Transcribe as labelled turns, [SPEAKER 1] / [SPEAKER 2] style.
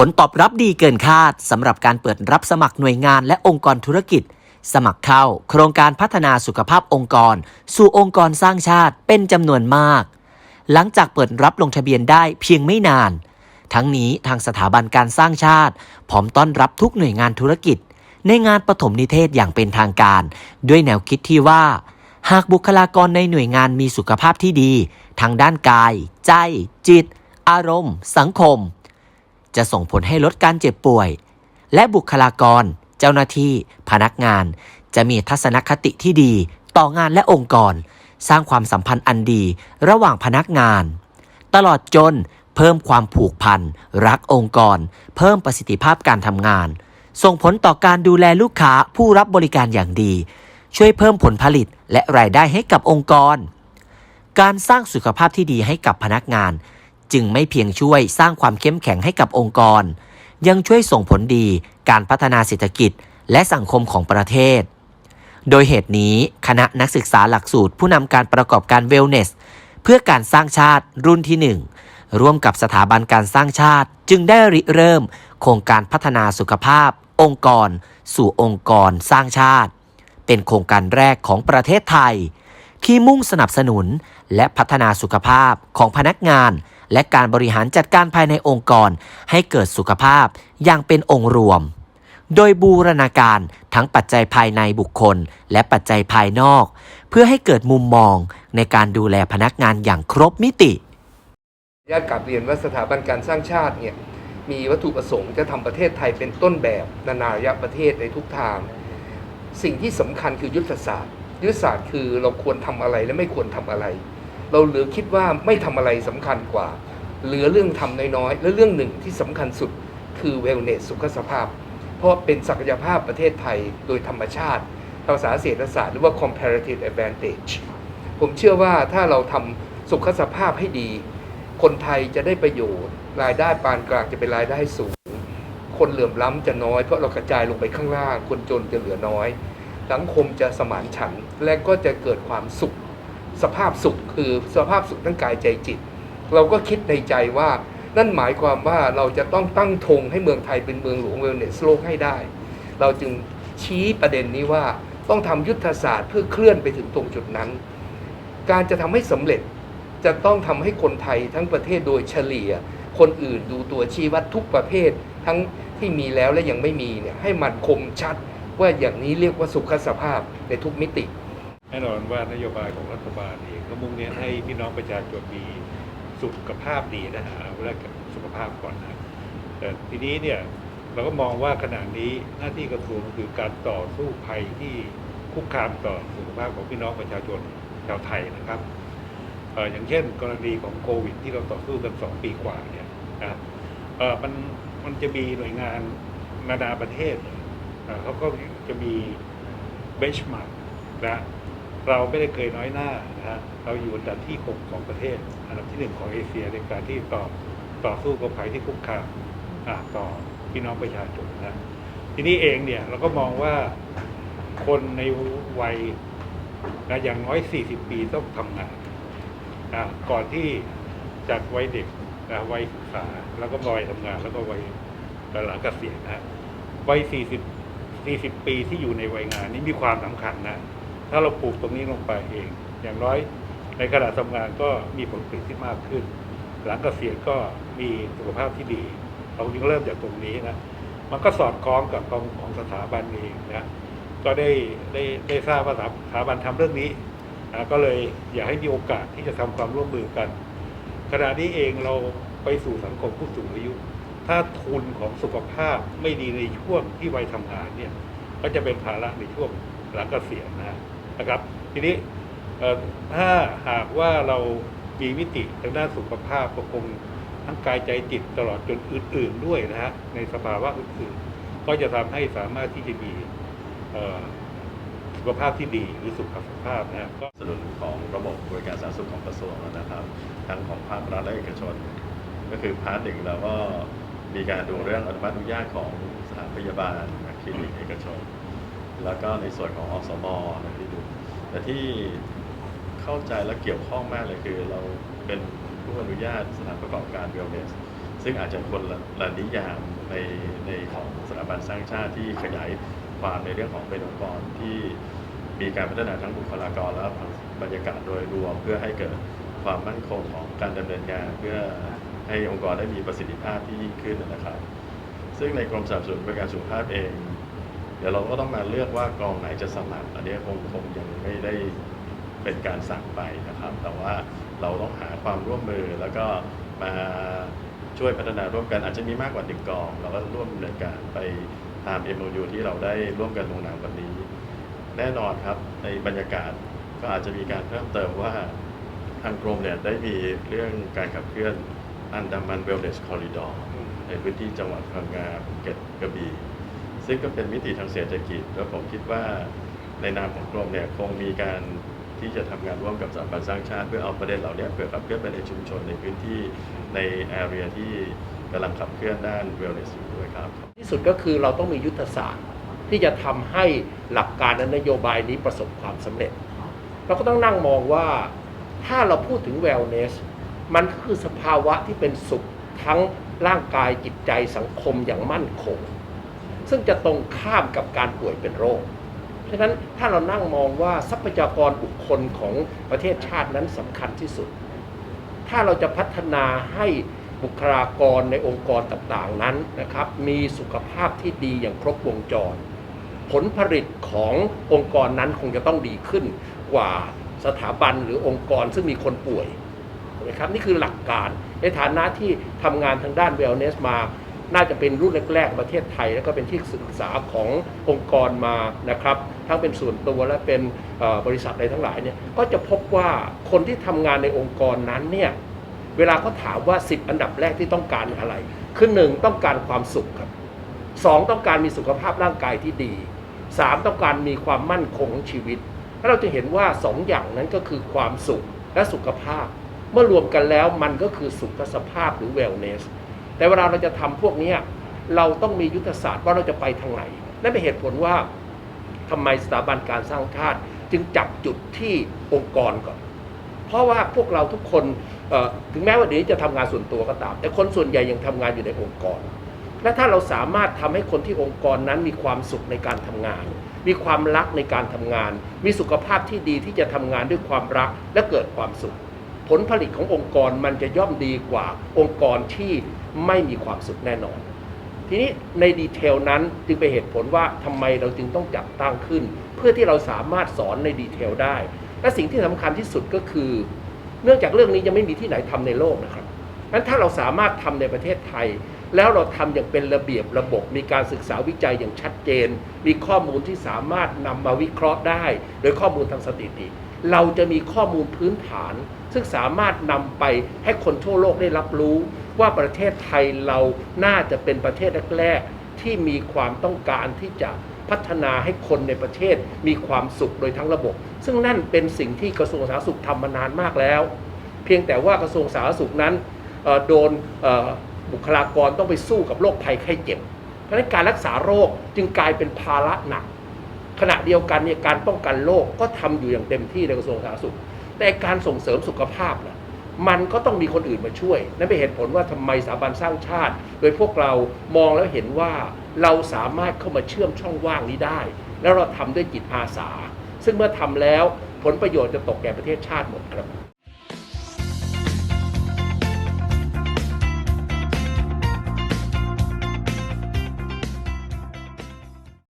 [SPEAKER 1] ผลตอบรับดีเกินคาดสำหรับการเปิดรับสมัครหน่วยงานและองค์กรธุรกิจ สมัครเข้า โครงการพัฒนาสุขภาพองค์กร สู่องค์กรสร้างชาติเป็นจำนวนมาก หลังจากเปิดรับลงทะเบียนได้เพียงไม่นาน ทั้งนี้ทางสถาบันการสร้างชาติ พร้อมต้อนรับทุกหน่วยงานธุรกิจ ในงานปฐมนิเทศอย่างเป็นทางการ ด้วยแนวคิดที่ว่า หากบุคลากรในหน่วยงานมีสุขภาพที่ดี ทางด้านกาย ใจ จิต อารมณ์ สังคม จะส่งผลให้ลดการเจ็บป่วย และบุคลากร เจ้าหน้าที่ พนักงาน จะมีทัศนคติที่ดี ต่องานและองค์กร สร้างความสัมพันธ์อันดีระหว่างพนักงาน ตลอดจนเพิ่มความผูกพัน รักองค์กร เพิ่มประสิทธิภาพการทำงาน ส่งผลต่อการดูแลลูกค้าผู้รับบริการอย่างดี ช่วยเพิ่มผลผลิตและรายได้ให้กับองค์กร การสร้างสุขภาพที่ดีให้กับพนักงาน จึงไม่เพียงช่วยสร้างความเข้มแข็งให้กับองค์กร ยังช่วยส่งผลดีการพัฒนาเศรษฐกิจและสังคมของประเทศ โดยเหตุนี้คณะนักศึกษาหลักสูตรผู้นำการประกอบการเวลเนส เพื่อการสร้างชาติรุ่นที่ 1 ร่วมกับสถาบันการสร้างชาติ จึงได้ริเริ่ม โครงการพัฒนาสุขภาพ องค์กร สู่องค์กรสร้างชาติ เป็นโครงการแรกของประเทศไทย ที่มุ่งสนับสนุนและพัฒนาสุขภาพของพนักงาน และการบริหารจัดการภายในองค์กร ให้เกิดสุขภาพอย่างเป็นองค์รวม โดยบูรณาการทั้งปัจจัยภายในบุคคล และปัจจัยภายนอก เพื่อให้เกิดมุมมองในการดูแลพนักงานอย่างครบมิติ
[SPEAKER 2] ญาติกลับเรียนว่าสถาบันการสร้างชาติเนี่ยมีวัตถุประสงค์จะทำประเทศไทยเป็นต้นแบบนานาระยะประเทศในทุกทาง สิ่งที่สำคัญคือยุทธศาสตร์ ยุทธศาสตร์คือเราควรทำอะไรและไม่ควรทำอะไร เราเหลือคิดว่าไม่ทำอะไรสำคัญกว่า เหลือเรื่องทำน้อยๆ และเรื่องหนึ่งที่สำคัญสุดคือเวลเนสสุขสภาพ เพราะเป็นศักยภาพประเทศไทยโดยธรรมชาติภาษาเศรษฐศาสตร์หรือว่า comparative advantage ผมเชื่อว่าถ้าเราทำสุขสภาพให้ดี คนไทยจะได้ประโยชน์ รายได้ปานกลางจะเป็นรายได้สูง คนเหลื่อมล้ำจะน้อยเพราะเรากระจายลงไปข้างล่าง คนจนจะเหลือน้อย สังคมจะสมานฉันและก็จะเกิดความสุข สภาพสุขคือสภาพสุขทั้งกายใจจิต เราก็คิดในใจว่านั่นหมายความว่าเราจะต้องตั้งธงให้เมืองไทยเป็นเมืองหลวงเวลเนสโลกให้ได้ เราจึงชี้ประเด็นนี้ว่าต้องทำยุทธศาสตร์เพื่อเคลื่อนไปถึงตรงจุดนั้น การจะทำให้สำเร็จจะต้องทำให้คนไทยทั้งประเทศโดยเฉลี่ย คนอื่นดูตัวชี้วัดทุกประเภท ทั้งที่มีแล้วและยังไม่มีเนี่ยให้มันคมชัดว่าอย่างนี้เรียกว่าสุขสภาพในทุกมิติ
[SPEAKER 3] แน่นอนว่านโยบายของรัฐบาลเองก็มุ่งเน้นให้พี่น้องประชาชนมีสุขภาพดีนะฮะเอาแรกกับสุขภาพก่อนนะแต่ทีนี้เนี่ยเราก็มองว่าขณะนี้หน้าที่กระทรวงคือการต่อสู้ภัยที่คุกคามต่อสุขภาพของพี่น้องประชาชนชาวไทยนะครับอย่างเช่น กรณีของโควิดที่เราต่อสู้กันสองปีกว่าเนี่ยนะมันมันจะมีหน่วยงานนานาประเทศเขาก็จะมีเบชมาร์กนะ เราไม่ได้เคยน้อยหน้านะฮะเราอยู่อันดับที่ 6 ของประเทศ อันดับที่ 1 ของเอเชียในการที่ต่อต่อสู้กับภัยที่คุกคามาต่อพี่น้องประชาชนนะทีนี้เองเนี่ยเราก็มองว่าคนในวัยนะอย่างน้อย 40 ปีต้องทำงานนะก่อนที่จากวัยเด็กนะวัยศึกษาแล้วก็วัยทำงาน แล้วก็วัยหลังเกษียณนะวัย 40 40 ปีที่อยู่ในวัยงานนี้มีความสำคัญนะ ถ้าเราปลูกตรงนี้ลงไปเอง อย่างน้อยในขณะทำงานก็มีผลผลิตที่มากขึ้น หลังเกษียณก็มีสุขภาพที่ดี เราจึงเริ่มจากตรงนี้นะ มันก็สอดคล้องกับของของสถาบันเองนะ ก็ได้ได้ได้ทราบว่าสถาบันทำเรื่องนี้นะก็เลยอยากให้มีโอกาสที่จะทำความร่วมมือกัน ขณะนี้เองเราไปสู่สังคมผู้สูงอายุ ถ้าทุนของสุขภาพไม่ดีในช่วงที่วัยทำงานเนี่ย ก็จะเป็นภาระในช่วงหลังเกษียณนะ นะครับ ทีนี้ถ้าหากว่าเรามีมิติทางด้านสุขภาพก็คงทั้งกายใจจิตตลอดจนอื่น ๆด้วยนะฮะในสภาวะอื่นๆ ก็จะทำให้สามารถที่จะมีสุขภาพที่ดีหรือสุขภาพนะฮะก็
[SPEAKER 4] สนับสนุนของระบบบริการสาธารณสุขของกระทรวงนะครับ ทั้งของภาครัฐและเอกชน ก็คือพาร์ทหนึ่งเราก็มีการดูเรื่องอนุมัติอนุญาตของสถานพยาบาลคลินิกเอกชน แล้วก็ในส่วนของอสมนะที่ดูแต่ที่เข้าใจและเกี่ยวข้องมากเลยคือเราเป็นผู้อนุญาตสถานประกอบการเวลเนสซึ่งอาจจะคนละนิยามในในของสถาบันสร้างชาติที่ขยายความในเรื่องของเป็นองค์กรที่มีการพัฒนาทั้งบุคลากรและบรรยากาศโดยรวม เพื่อให้เกิดความมั่นคงของการดำเนินงาน เพื่อให้องค์กรได้มีประสิทธิภาพที่ยิ่งขึ้นนะครับ ซึ่งในกรมสนับสนุนบริการสุขภาพเอง เดี๋ยวเราก็ต้องมาเลือกว่ากองไหนจะสมัครอันนี้คงคงยังไม่ได้เป็นการสั่งไปนะครับ แต่ว่าเราต้องหาความร่วมมือแล้วก็มาช่วยพัฒนาร่วมกันอาจจะมีมากกว่าหนึ่งกอง เราก็ร่วมดำเนินการไปตาม MOU ที่เราได้ร่วมกันลงนามวันนี้ แน่นอนครับในบรรยากาศก็อาจจะมีการเพิ่มเติมว่าทางกรมเนี่ยได้มีเรื่องการขับเคลื่อนอันดามันเวลเนสคอริดอร์ในพื้นที่จังหวัดพังงาภูเก็ตกระบี่ ซึ่งก็เป็นมิติทางเศรษฐกิจ แล้วผมคิดว่าในนามของกรมเนี่ยคงมีการที่จะทำงานร่วมกับสถาบันสร้างชาติ เพื่อเอาประเด็นเหล่านี้เพื่อขับเคลื่อนไปในชุมชนในพื้นที่ในแอเรียที่กำลังขับเคลื่อนด้านเวลเนสอยู่ด้วยครับ
[SPEAKER 5] ที่สุดก็คือเราต้องมียุทธศาสตร์ที่จะทำให้หลักการและนโยบายนี้ประสบความสำเร็จ เราก็ต้องนั่งมองว่าถ้าเราพูดถึง wellness มันก็คือสภาวะที่เป็นสุขทั้งร่างกายจิตใจสังคมอย่างมั่นคง ซึ่งจะตรงข้ามกับการป่วยเป็นโรค ฉะนั้นถ้าเรานั่งมองว่าทรัพยากรบุคคลของประเทศชาตินั้นสำคัญที่สุด ถ้าเราจะพัฒนาให้บุคลากรในองค์กรต่างๆนั้นนะครับมีสุขภาพที่ดีอย่างครบวงจร ผลผลิตขององค์กรนั้นคงจะต้องดีขึ้นกว่าสถาบันหรือองค์กรซึ่งมีคนป่วยนะครับนี่คือหลักการในฐานะที่ทำงานทางด้าน wellness มา น่าจะเป็นรุ่นแรกๆประเทศไทย แล้วก็เป็นที่ศึกษาขององค์กรมานะครับทั้งเป็นส่วนตัวและเป็นบริษัทอะไรทั้งหลายเนี่ยก็จะพบว่าคนที่ทำงานในองค์กรนั้นเนี่ยเวลาเขาถามว่า 10 อันดับแรกที่ต้องการอะไร คือหนึ่งต้องการความสุขครับสองต้องการมีสุขภาพร่างกายที่ดีสามต้องการมีความมั่นคงชีวิตแล้วเราจะเห็นว่าสองอย่างนั้นก็คือความสุขและสุขภาพ เมื่อรวมกันแล้วมันก็คือสุขสภาพหรือ wellness แต่เวลาเราจะทำพวกนี้เราต้องมียุทธศาสตร์ว่าเราจะไปทางไหนนั่นเป็นเหตุผลว่าทำไมสถาบันการสร้างชาติ จึงจับจุดที่องค์กรก่อน เพราะว่าพวกเราทุกคนถึงแม้ว่าเดี๋ยวนี้จะทำงานส่วนตัวก็ตาม แต่คนส่วนใหญ่ยังทำงานอยู่ในองค์กร และถ้าเราสามารถทำให้คนที่องค์กรนั้นมีความสุขในการทำงาน มีความรักในการทำงาน มีสุขภาพที่ดีที่จะทำงานด้วยความรักและเกิดความสุข ผลผลิตขององค์กรมันจะย่อมดีกว่าองค์กรที่ไม่มีความสุขแน่นอน ทีนี้ในดีเทลนั้นจึงเป็นเหตุผลว่าทำไมเราจึงต้องจัดตั้งขึ้น เพื่อที่เราสามารถสอนในดีเทลได้ และสิ่งที่สำคัญที่สุดก็คือ เนื่องจากเรื่องนี้ยังไม่มีที่ไหนทำในโลกนะครับงั้นถ้าเราสามารถทำในประเทศไทย แล้วเราทำอย่างเป็นระเบียบระบบ มีการศึกษาวิจัยอย่างชัดเจน มีข้อมูลที่สามารถนำมาวิเคราะห์ได้ โดยข้อมูลทางสถิติ เราจะมีข้อมูลพื้นฐาน ซึ่งสามารถนำไปให้คนทั่วโลกได้รับรู้ว่าประเทศไทยเราน่าจะเป็นประเทศแรกๆที่มีความต้องการที่จะพัฒนาให้คนในประเทศมีความสุขโดยทั้งระบบ ซึ่งนั่นเป็นสิ่งที่กระทรวงสาธารณสุขทำมานานมากแล้ว เพียงแต่ว่ากระทรวงสาธารณสุขนั้นโดนบุคลากรต้องไปสู้กับโรคภัยไข้เจ็บ เพราะฉะนั้นการรักษาโรคจึงกลายเป็นภาระหนัก ขณะเดียวกันเนี่ยการป้องกันโรคก็ทำอยู่อย่างเต็มที่ในกระทรวงสาธารณสุข แต่การส่งเสริมสุขภาพนะมันก็ต้องมีคนอื่นมาช่วย นั่นเป็นเหตุผลว่าทำไมสถาบันสร้างชาติ โดยพวกเรามองแล้วเห็นว่าเราสามารถเข้ามาเชื่อมช่องว่างนี้ได้ แล้วเราทำด้วยจิตอาสา ซึ่งเมื่อทำแล้วผลประโยชน์จะตกแก่ประเทศชาติหมดครับ